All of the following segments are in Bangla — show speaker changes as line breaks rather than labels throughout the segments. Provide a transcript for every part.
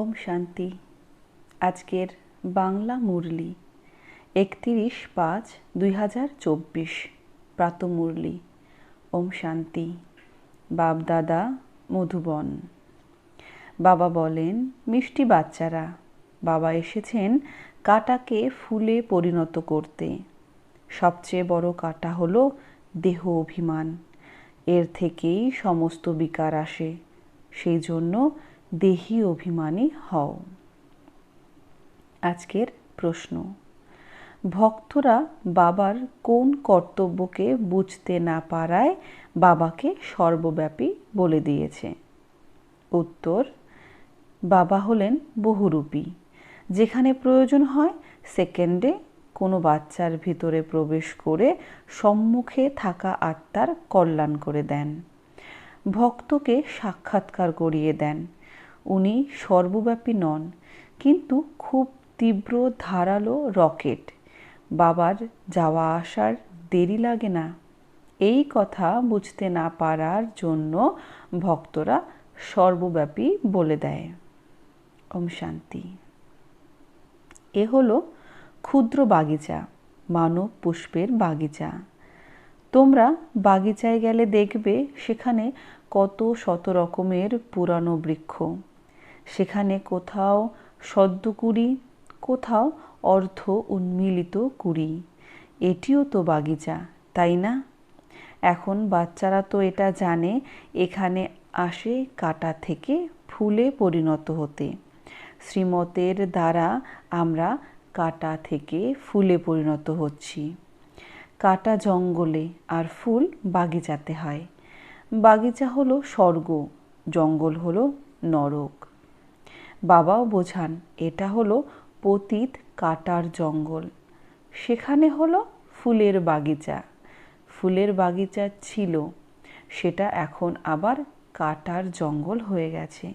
ওম শান্তি। আজকের বাংলা মুরলি, একত্রিশ পাঁচ দুই হাজার চব্বিশ, প্রাত মুরলি, ওম শান্তি। বাপদাদা মধুবন। বাবা বলেন, মিষ্টি বাচ্চারা, বাবা এসেছেন কাটাকে ফুলে পরিণত করতে। সবচেয়ে বড় কাটা হলো দেহ অভিমান। এর থেকেই সমস্ত বিকার আসে। সেই জন্য দেহি অভিমানী হও। আজকের প্রশ্ন। ভক্তরা বাবার কোন কর্তব্যকে বুঝতে না পারায় বাবাকে সর্বব্যাপী বলে দিয়েছে। উত্তর, বাবা হলেন বহুরূপী। যেখানে প্রয়োজন হয় সেকেন্ডে কোনো বাচ্চার ভিতরে প্রবেশ করে সম্মুখে থাকা আত্মার কল্যাণ করে দেন। ভক্তকে সাক্ষাৎকার করিয়ে দেন। উনি সর্বব্যাপী নন, কিন্তু খুব তীব্র ধারালো রকেট। বাবার যাওয়া আসার দেরি লাগে না। এই কথা বুঝতে না পারার জন্য ভক্তরা সর্বব্যাপী বলে দেয়। ওম শান্তি। এ হলো ক্ষুদ্র বাগিচা, মানব পুষ্পের বাগিচা। তোমরা বাগিচায় গেলে দেখবে সেখানে কত শত রকমের পুরানো বৃক্ষ। সেখানে কোথাও সদ্য কুড়ি, কোথাও অর্ধ উন্মিলিত কুড়ি। এটিও তো বাগিচা, তাই না? এখন বাচ্চারা তো এটা জানে, এখানে আসে কাটা থেকে ফুলে পরিণত হতে। শ্রীমতের দ্বারা আমরা কাটা থেকে ফুলে পরিণত হচ্ছি। কাটা জঙ্গলে আর ফুল বাগিচাতে হয়। বাগিচা হলো স্বর্গ, জঙ্গল হলো নরক। বাবাও বোঝান, এটা হলো পতিত কাটার জঙ্গল। সেখানে হলো ফুলের বাগিচা। ফুলের বাগিচা ছিল, সেটা এখন আবার কাটার জঙ্গল হয়ে গেছে।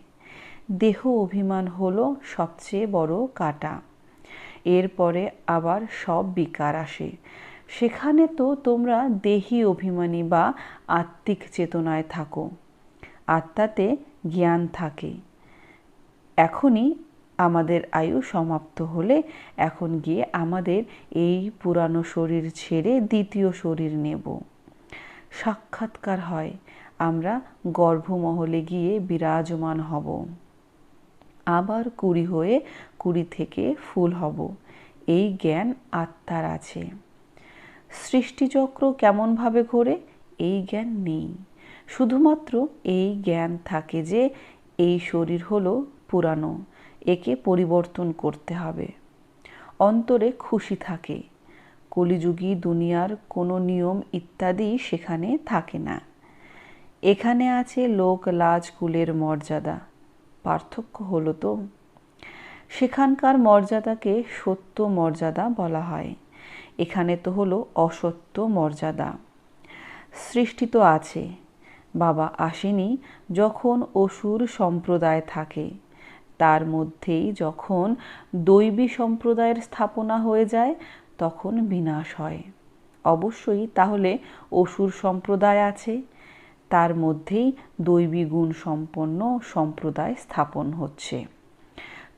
দেহ অভিমান হলো সবচেয়ে বড় কাটা। এরপরে আবার সব বিকার আসে। সেখানে তো তোমরা দেহি অভিমানী বা আত্মিক চেতনায় থাকো। আত্মাতে জ্ঞান থাকে। এখনই আমাদের আয়ু সমাপ্ত হলে এখন গিয়ে আমাদের এই পুরানো শরীর ছেড়ে দ্বিতীয় শরীর নেব। সাক্ষাৎকার হয়, আমরা গর্ভমহলে গিয়ে বিরাজমান হব। আবার কুড়ি হয়ে কুড়ি থেকে ফুল হব, এই জ্ঞান আত্মার আছে। সৃষ্টিচক্র কেমনভাবে ঘোরে, এই জ্ঞান নেই। শুধুমাত্র এই জ্ঞান থাকে যে, এই শরীর হলো পুরানো, একে পরিবর্তন করতে হবে। অন্তরে খুশি থাকে। কলিযুগী দুনিয়ার কোনো নিয়ম ইত্যাদি সেখানে থাকে না। এখানে আছে লোক লাজ কুলের মর্যাদা। পার্থক্য হলো তো, সেখানকার মর্যাদাকে সত্য মর্যাদা বলা হয়। এখানে তো হলো অসত্য মর্যাদা। সৃষ্টি তো আছে। বাবা আসেনি যখন অসুর সম্প্রদায় থাকে। তার মধ্যেই যখন দৈবী সম্প্রদায়ের স্থাপনা হয়ে যায়, তখন বিনাশ হয়। অবশ্যই তাহলে অসুর সম্প্রদায় আছে। তার মধ্যেই দৈবী গুণ সম্পন্ন সম্প্রদায় স্থাপন হচ্ছে।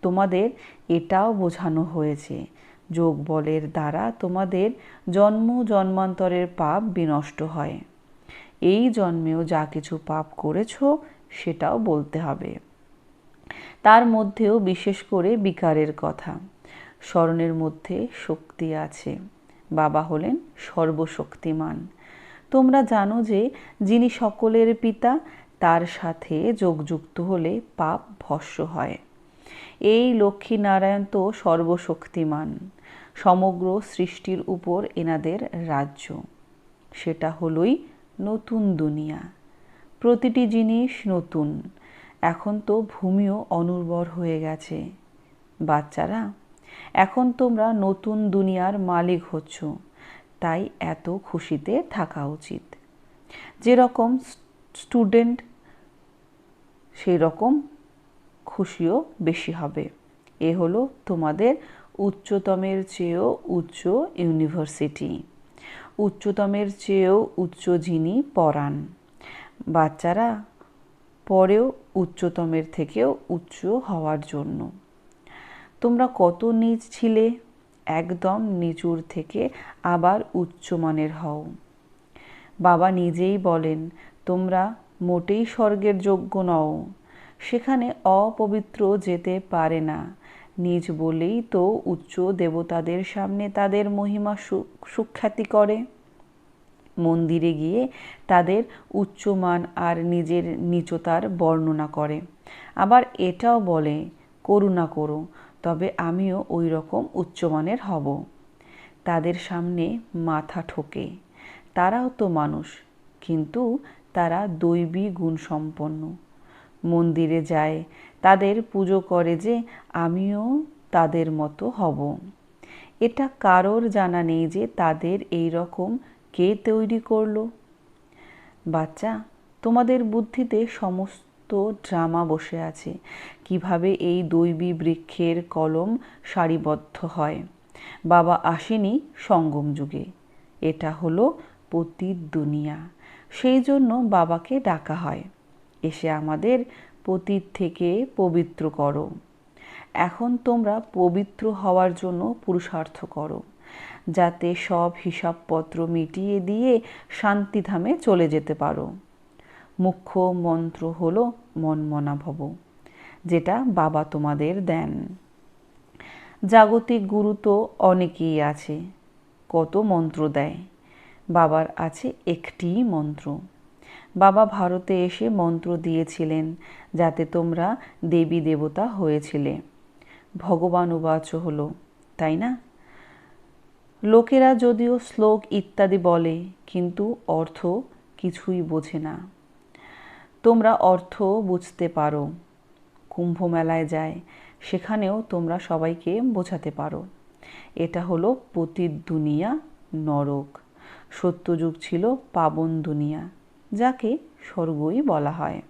তোমাদের এটাও বোঝানো হয়েছে। যোগ বলের দ্বারা তোমাদের জন্ম জন্মান্তরের পাপ বিনষ্ট হয়। এই জন্মেও যা কিছু পাপ করেছ, সেটাও বলতে হবে। তার মধ্যেও বিশেষ করে বিকারের কথা। স্মরণের মধ্যে শক্তি আছে। বাবা হলেন সর্বশক্তিমান। তোমরা জানো যে, যিনি সকলের পিতা, তার সাথে যোগযুক্ত হলে পাপ ভস্য হয়। এই লক্ষ্মীনারায়ণ তো সর্বশক্তিমান। সমগ্র সৃষ্টির উপর এনাদের রাজ্য। সেটা হলোই নতুন দুনিয়া। প্রতিটি জিনিস নতুন। এখন তো ভূমিও অনুর্বর হয়ে গেছে। বাচ্চারা, এখন তোমরা নতুন দুনিয়ার মালিক হচ্ছ, তাই এত খুশিতে থাকা উচিত। যেরকম স্টুডেন্ট সেই রকম খুশিও বেশি হবে। এ হলো তোমাদের উচ্চতমের চেয়েও উচ্চ ইউনিভার্সিটি। উচ্চতমের চেয়েও উচ্চ যিনি পড়ান। বাচ্চারা পরেও উচ্চতমের থেকেও উচ্চ হওয়ার জন্য। তোমরা কত নিচ ছিলে? একদম নিচুর থেকে আবার উচ্চমানের হও। বাবা নিজেই বলেন, তোমরা মোটেই স্বর্গের যোগ্য নও। সেখানে অপবিত্র যেতে পারে না। নিজ বলেই তো উচ্চ দেবতাদের সামনে তাদের মহিমা সুখ্যাতি করে। মন্দিরে গিয়ে তাদের উচ্চমান আর নিজের নিচতার বর্ণনা করে। আবার এটাও বলে, করুণা করো, তবে আমিও ওই রকম উচ্চমানের হব। তাদের সামনে মাথা ঠোকে। তারাও তো মানুষ, কিন্তু তারা দৈবী গুণসম্পন্ন। মন্দিরে যায়, তাদের পুজো করে যে আমিও তাদের মতো হব। এটা কারোর জানা নেই যে তাদের এই রকম কে তৈরি করল? বাচ্চা, তোমাদের বুদ্ধিতে সমস্ত ড্রামা বসে আছে। কীভাবে এই দৈবী বৃক্ষের কলম সারিবদ্ধ হয়? বাবা আসেনি সঙ্গম যুগে। এটা হলো পতির দুনিয়া সেই জন্য বাবাকে ডাকা হয়। এসে আমাদের পতীত থেকে পবিত্র করো। এখন তোমরা পবিত্র হওয়ার জন্য পুরুষার্থ করো। যাতে সব হিসাবপত্র মিটিয়ে দিয়ে শান্তিধামে চলে যেতে পারো। মুখ্য মন্ত্র হলো মনমনা ভব যেটা বাবা তোমাদের দেন। জাগতিক গুরু তো অনেকেই আছে, কত মন্ত্র দেয়? বাবার আছে একটি মন্ত্র। বাবা ভারতে এসে মন্ত্র দিয়েছিলেন, যাতে তোমরা দেবী দেবতা হয়েছিলে। ভগবান উবাচ হলো, তাই না? লোকেরা যদিও শ্লোক ইত্যাদি বলে, কিন্তু অর্থ কিছুই বোঝে না। তোমরা অর্থ বুঝতে পারো। কুম্ভ মেলায় যায়, সেখানেও তোমরা সবাইকে বোঝাতে পারো। এটা হলো পতির দুনিয়া নরক। সত্যযুগ ছিল পাবন দুনিয়া যাকে স্বর্গই বলা হয়।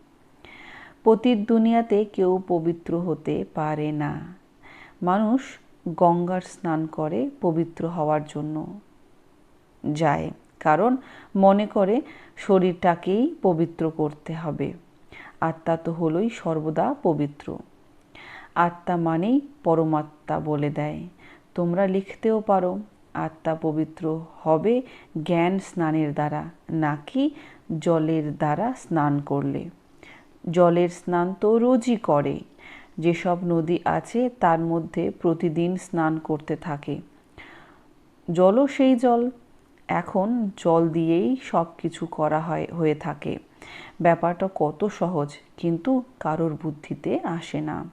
পতির দুনিয়াতে কেউ পবিত্র হতে পারে না। মানুষ গঙ্গার স্নান করে পবিত্র হওয়ার জন্য যায়। কারণ মনে করে শরীরটাকেই পবিত্র করতে হবে। আত্মা তো হলোই সর্বদা পবিত্র। আত্মা মানেই পরমাত্মা বলে দেয়। তোমরা লিখতেও পারো, আত্মা পবিত্র হবে জ্ঞান স্নানের দ্বারা, নাকি জলের দ্বারা স্নান করলে। জলের স্নান তো রোজই করে। যেসব নদী আছে, তার মধ্যে প্রতিদিন স্নান করতে থাকে। জলও সেই জল। এখন জল দিয়েই সব কিছু করা হয়, হয়ে থাকে। ব্যাপারটা কত সহজ, কিন্তু কারোর বুদ্ধিতে আসে না।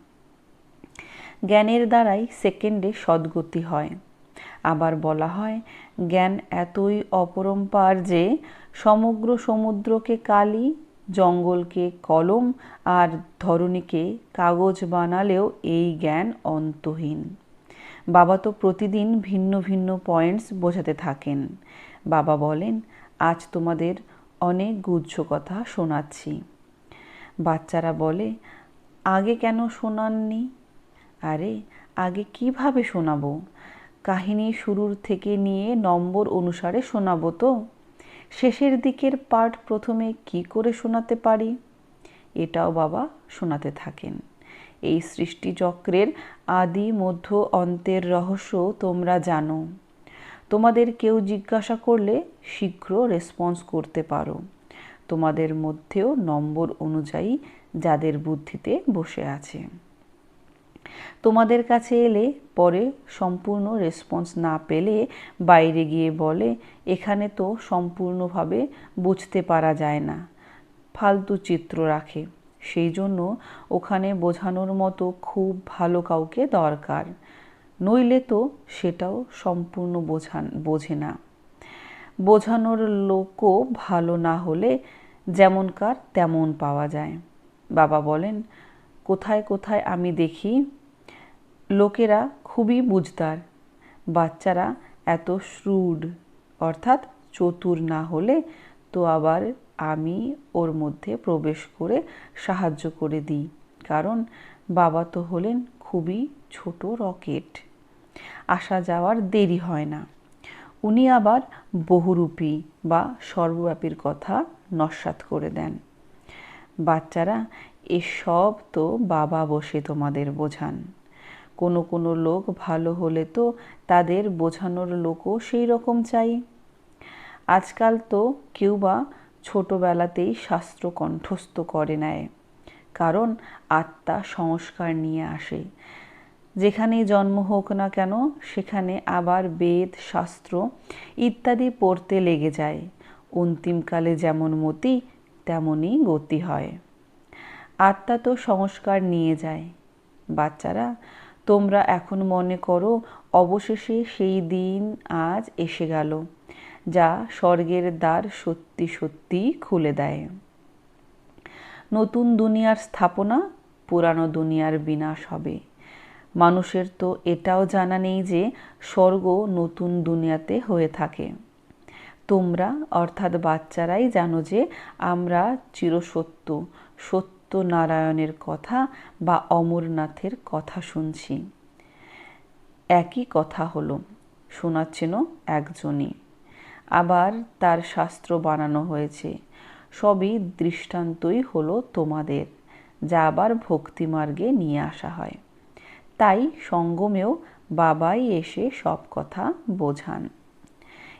জ্ঞানের দ্বারাই সেকেন্ডে সদ্গতি হয়। আবার বলা হয়, জ্ঞান এতই অপরম্পার যে, সমগ্র সমুদ্রকে কালি জঙ্গলকে কলম আর ধরণীকে কাগজ বানালেও এই জ্ঞান অন্তহীন। বাবা তো প্রতিদিন ভিন্ন ভিন্ন পয়েন্টস বোঝাতে থাকেন। বাবা বলেন, আজ তোমাদের অনেক গুজ্জ কথা শোনাচ্ছি। বাচ্চারা বলে, আগে কেন শোনাননি? আরে, আগে কীভাবে শোনাবো? কাহিনী শুরুর থেকে নিয়ে নম্বর অনুসারে শোনাবো তো? শেষের দিকের পার্ট প্রথমে কি করে শোনাতে পারি? এটাও বাবা শোনাতে থাকেন। এই সৃষ্টিচক্রের আদি মধ্য অন্তের রহস্য তোমরা জানো। তোমাদের কেউ জিজ্ঞাসা করলে শীঘ্র রেসপন্স করতে পারো। তোমাদের মধ্যেও নম্বর অনুযায়ী যাদের বুদ্ধিতে বসে আছে। তোমাদের কাছে এলে পরে সম্পূর্ণ রেসপন্স না পেলে বাইরে গিয়ে বলে, এখানে তো সম্পূর্ণভাবে বুঝতে পারা যায় না। ফালতু চিত্র রাখে। সেই জন্য ওখানে বোঝানোর মতো খুব ভালো কাউকে দরকার। নইলে তো সেটাও সম্পূর্ণ বোঝান, বোঝে না। বোঝানোর লোকও ভালো না হলে যেমনকার তেমন পাওয়া যায়। বাবা বলেন, কোথায় কোথায় আমি দেখি লোকেরা খুবই বুঝদার। বাচ্চারা এত শ্রুড অর্থাৎ চতুর না হলে তো আবার আমি ওর মধ্যে প্রবেশ করে সাহায্য করে দিই। কারণ বাবা তো হলেন খুবই ছোট রকেট। আসা যাওয়ার দেরি হয় না। উনি আবার বহুরূপী বা সর্বব্যাপীর কথা নস্বাত করে দেন। বাচ্চারা, এসব তো বাবা বসে তোমাদের বোঝান। কোনো কোনো লোক ভালো হলে তো তাদের বোঝানোর লোকও সেই রকম চাই। আজকাল তো কেউ বা ছোটোবেলাতেই শাস্ত্র কণ্ঠস্থ করে নেয়, কারণ আত্মা সংস্কার নিয়ে আসে। যেখানেই জন্ম হোক না কেন, সেখানে আবার বেদ, শাস্ত্র ইত্যাদি পড়তে লেগে যায়। অন্তিমকালে যেমন মতি, তেমনই গতি হয়। আত্মা তো সংস্কার নিয়ে যায়। বাচ্চারা তোমরা এখন মনে করো, অবশেষে সেই দিন আজ এসে গেল, যা স্বর্গের দ্বার সত্যি সত্যি খুলে দেয়। নতুন দুনিয়ার স্থাপনা, পুরানো দুনিয়ার বিনাশ হবে। মানুষের তো এটাও জানা নেই যে স্বর্গ নতুন দুনিয়াতে হয়ে থাকে। তোমরা, অর্থাৎ বাচ্চারাই জানো যে আমরা চিরসত্য, সত্য নারায়ণের কথা বা অমরনাথের কথা শুনছি। একই কথা হলো শোনাচ্ছেনও একজনই। আবার তার শাস্ত্র বানানো হয়েছে। সবই দৃষ্টান্তই হলো তোমাদের, যা আবার ভক্তিমার্গে নিয়ে আসা হয়। তাই সঙ্গমেও বাবাই এসে সব কথা বোঝান।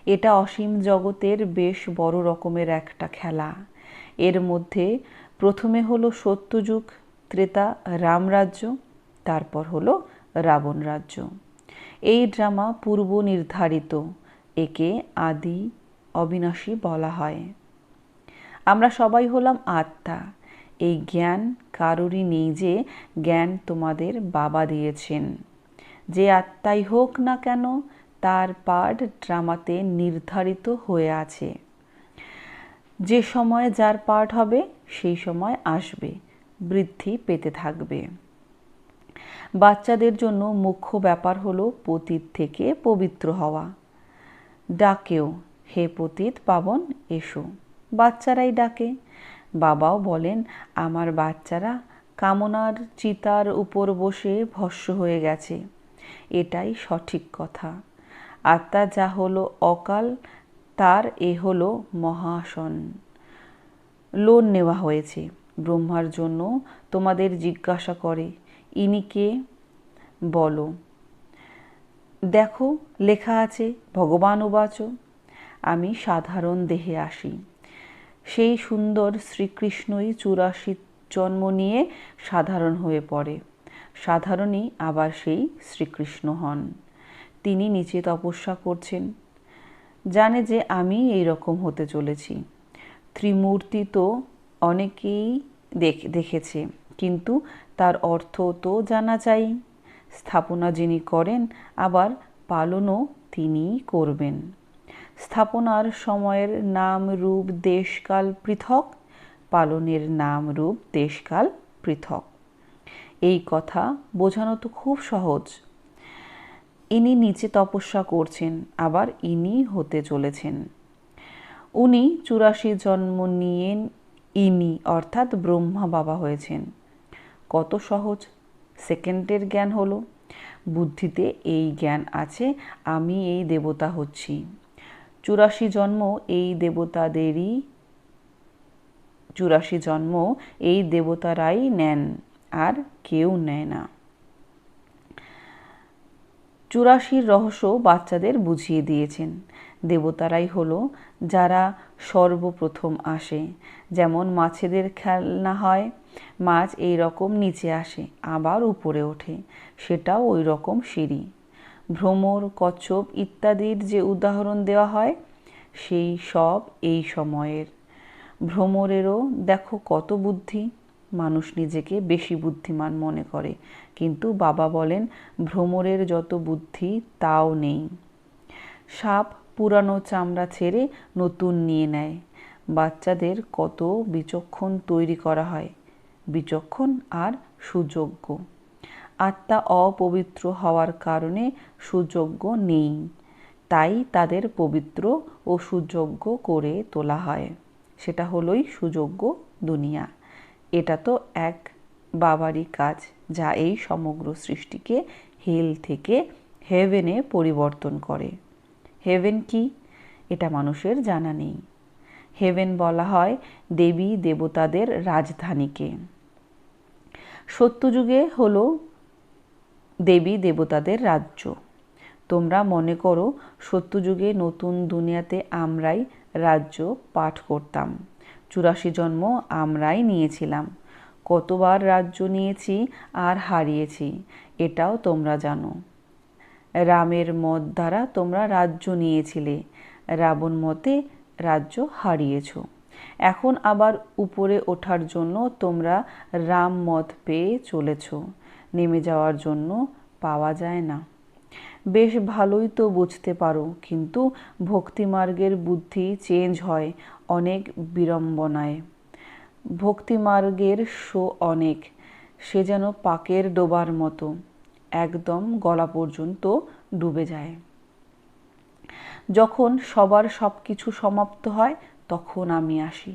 এটা অসীম জগতের বেশ বড় রকমের একটা খেলা। এর মধ্যে প্রথমে হলো সত্যযুগ, ত্রেতা রামরাজ্য, তারপর হলো রাবণ রাজ্য। এই ড্রামা পূর্ব নির্ধারিত, একে আদি, অবিনাশী বলা হয়। আমরা সবাই হলাম আত্মা। এই জ্ঞান কারোরই নেই যে জ্ঞান তোমাদের বাবা দিয়েছেন। যে আত্মাই হোক না কেন, তার পাঠ ড্রামাতে নির্ধারিত হয়ে আছে। যে সময় যার পাঠ হবে, সেই সময় আসবে, বৃদ্ধি পেতে থাকবে। বাচ্চাদের জন্য মুখ্য ব্যাপার হলো পতীত থেকে পবিত্র হওয়া। ডাকেও, হে পতীত পাবন, এসো। বাচ্চারাই ডাকে। বাবাও বলেন, আমার বাচ্চারা কামনার চিতার উপর বসে ভস্য হয়ে গেছে। এটাই সঠিক কথা। আত্মা যা হলো অকাল তার এ হলো মহাসন। লোন নেওয়া হয়েছে। ব্রহ্মার জন্য তোমাদের জিজ্ঞাসা করে, ইনি কে? বলো। দেখো, লেখা আছে ভগবান উবাচ আমি সাধারণ দেহে আসি। সেই সুন্দর শ্রীকৃষ্ণই চুরাশি জন্ম নিয়ে সাধারণ হয়ে পড়ে। সাধারণই আবার সেই শ্রীকৃষ্ণ হন। তিনি নিচে তপস্যা করছেন। জানে যে আমি এই রকম হতে চলেছি। ত্রিমূর্তি তো অনেকেই দেখেছে, কিন্তু তার অর্থ তো জানা চাই স্থাপনা যিনি করেন, আবার পালনও তিনিই করবেন। স্থাপনার সময়ের নাম রূপ দেশকাল পৃথক, পালনের নাম রূপ দেশকাল পৃথক। এই কথা বোঝানো তো খুব সহজ। ইনি নিচে তপস্যা করছেন, আবার ইনি হতে চলেছেন। উনি চুরাশি জন্ম নিয়ে ইনি, অর্থাৎ ব্রহ্মা বাবা হয়েছেন। কত সহজ। সেকেন্ডের জ্ঞান হলো, বুদ্ধিতে এই জ্ঞান আছে, আমি এই দেবতা হচ্ছি। চুরাশি জন্ম এই দেবতাদেরই, চুরাশি জন্ম এই দেবতারাই নেন, আর কেউ নেয় না। চুরাশির রহস্য বাচ্চাদের বুঝিয়ে দিয়েছেন। দেবতারাই হলো যারা সর্বপ্রথম আসে। যেমন মাছেদের খেলনা হয়, মাছ এই রকম নিচে আসে, আবার উপরে ওঠে। সেটাও ওই রকম সিঁড়ি। ভ্রমর, কচ্ছপ ইত্যাদির যে উদাহরণ দেওয়া হয়, সেই সব এই সময়ের। ভ্রমরেরও দেখো কত বুদ্ধি। মানুষ নিজেকে বেশি বুদ্ধিমান মনে করে। কিন্তু বাবা বলেন, ভ্রমরের যত বুদ্ধি, তাও নেই। সাপ পুরানো চামড়া ছেড়ে নতুন নিয়ে নেয়। বাচ্চাদের কত বিচক্ষণ তৈরি করা হয়। বিচক্ষণ আর সুযোগ্য। আত্মা অপবিত্র হওয়ার কারণে সুযোগ্য নেই। তাই তাদের পবিত্র ও সুযোগ্য করে তোলা হয়। সেটা হলোই সুযোগ্য দুনিয়া। এটা তো এক বাবারই কাজ যা এই সমগ্র সৃষ্টিকে হেল থেকে হেভেনে পরিবর্তন করে। হেভেন কি? এটা মানুষের জানা নেই। হেভেন বলা হয় দেবী দেবতাদের রাজধানীকে। সত্যযুগে হলো দেবী দেবতাদের রাজ্য। তোমরা মনে করো সত্যযুগে নতুন দুনিয়াতে আমরাই রাজ্য পাঠ করতাম। চুরাশি জন্ম আমরাই নিয়েছিলাম। কতবার রাজ্য নিয়েছি আর হারিয়েছি, এটাও তোমরা জানো। রামের মত দ্বারা তোমরা রাজ্য নিয়েছিলে, রাবণ মতে রাজ্য হারিয়েছ। এখন আবার উপরে ওঠার জন্য তোমরা রাম মত পেয়ে চলেছ, নেমে যাওয়ার জন্য পাওয়া যায় না। বেশ ভালোই তো বুঝতে পারো, কিন্তু ভক্তিমার্গের বুদ্ধি চেঞ্জ হয় অনেক বিড়ম্বনায়। ভক্তিমার্গের শো অনেক, সে যেন পাকের ডোবার মতো, একদম গলা পর্যন্ত ডুবে যায়। যখন সবার সব কিছু সমাপ্ত হয়, তখন আমি আসি।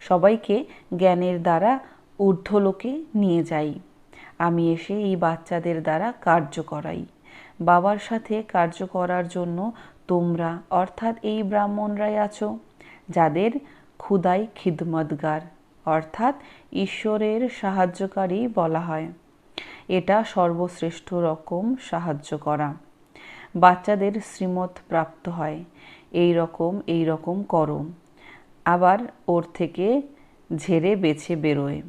সবাইকে জ্ঞানের দ্বারা ঊর্ধ্বলোকে নিয়ে যাই। আমি এসে এই বাচ্চাদের দ্বারা কার্য করাই। বাবার সাথে কার্য করার জন্য তোমরা, অর্থাৎ এই ব্রাহ্মণরাই আছো, যাদের ক্ষুদাই খিদমতগার, অর্থাৎ ঈশ্বরের সাহায্যকারী বলা হয়। এটা সর্বশ্রেষ্ঠ রকম সাহায্য করা। বাচ্চাদের শ্রীমত প্রাপ্ত হয়। এই রকম এই রকম করো। আবার ওর থেকে ঝেড়ে বেছে বেরোয়।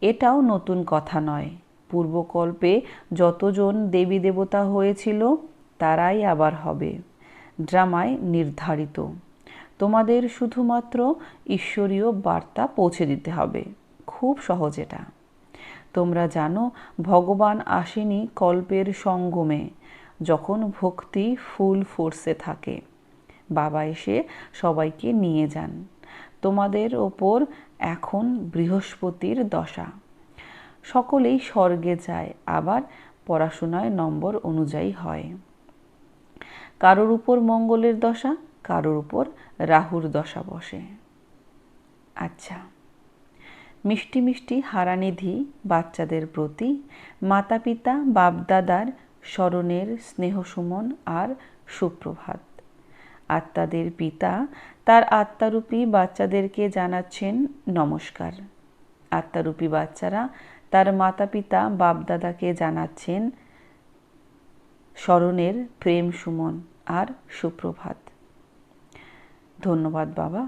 এটাও নতুন কথা নয়। পূর্বকল্পে যতজন দেবী দেবতা হয়েছিল, তারাই আবার হবে। ড্রামায় নির্ধারিত। তোমাদের শুধুমাত্র ঈশ্বরীয় বার্তা পৌঁছে দিতে হবে। খুব সহজ এটা। তোমরা জানো, ভগবান আসেনি কল্পের সঙ্গমে, যখন ভক্তি ফুল ফোর্সে থাকে। বাবা এসে সবাইকে নিয়ে যান। তোমাদের ওপর এখন বৃহস্পতির দশা। সকলেই স্বর্গে যায়, আবার পড়াশোনায় নম্বর অনুযায়ী হয়। কারোর উপর মঙ্গলের দশা, কারোর উপর রাহুর দশা বসে। আচ্ছা মিষ্টি মিষ্টি হারানিধি বাচ্চাদের প্রতি মাতা পিতা বাপদাদার স্মরণের স্নেহসুমন আর সুপ্রভাত। আত্মাদের পিতা তার আত্মারূপী বাচ্চাদেরকে জানাচ্ছেন নমস্কার। আত্মারূপী বাচ্চারা তার মাতা পিতা বাপদাদাকে জানাচ্ছেন, স্মরণের প্রেম সুমন আর সুপ্রভাত। ধন্যবাদ বাবা,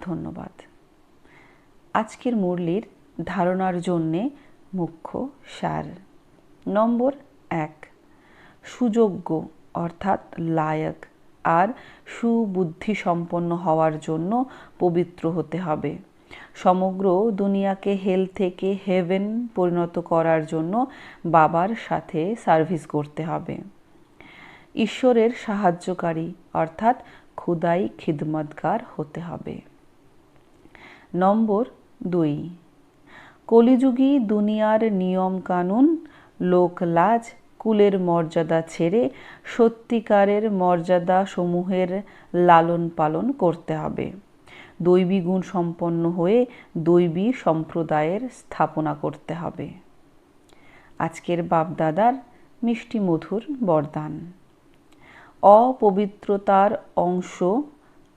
ধন্যবাদ। আজকের মুরলির ধারণার জন্যে মুখ্য সার। নম্বর এক, সুযোগ্য অর্থাৎ লায়ক আর সুবুদ্ধি সম্পন্ন হওয়ার জন্য পবিত্র হতে হবে। সমগ্র দুনিয়াকে হেল থেকে হেভেন পরিণত করার জন্য বাবার সাথে সার্ভিস করতে হবে। ঈশ্বরের সাহায্যকারী অর্থাৎ খুদাই খিদমতগার হতে হবে। নম্বর দুই, কলিযুগী দুনিয়ার নিয়ম কানুন, লোক লাজ, কুলের মর্যাদা ছেড়ে সত্যিকারের মর্যাদা সমূহের লালন পালন করতে হবে। দৈবী গুণ সম্পন্ন হয়ে দৈবী সম্প্রদায়ের স্থাপনা করতে হবে। আজকের বাপদাদার মিষ্টি মধুর বরদান। অপবিত্রতার অংশ,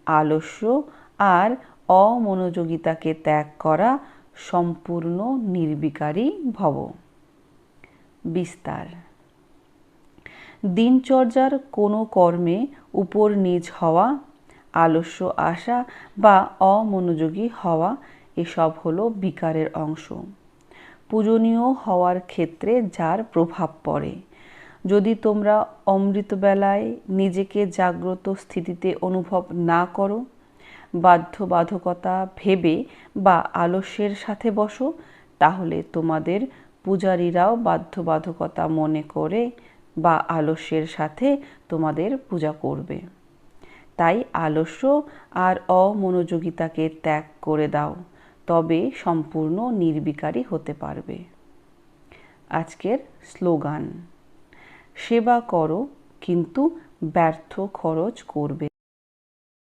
আলস্য আর অমনোযোগিতাকে ত্যাগ করা সম্পূর্ণ নির্বিকারী ভব। বিস্তার। দিনচর্যার কোনো কর্মে উপর নিজ হওয়া আলস্য আসা বা অমনোযোগী হওয়া এসব হলো বিকারের অংশ। পূজনীয় হওয়ার ক্ষেত্রে যার প্রভাব পড়ে। যদি তোমরা অমৃতবেলায় নিজেকে জাগ্রত স্থিতিতে অনুভব না করো, বাধ্যবাধকতা ভেবে বা আলস্যের সাথে বসো, তাহলে তোমাদের পূজারীরাও বাধ্যবাধকতা মনে করে বা আলস্যের সাথে তোমাদের পূজা করবে। তাই আলস্য আর অমনোযোগিতাকে ত্যাগ করে দাও, তবে সম্পূর্ণ নির্বিকারী হতে পারবে। আজকের স্লোগান, সেবা করো, কিন্তু ব্যর্থ খরচ করবে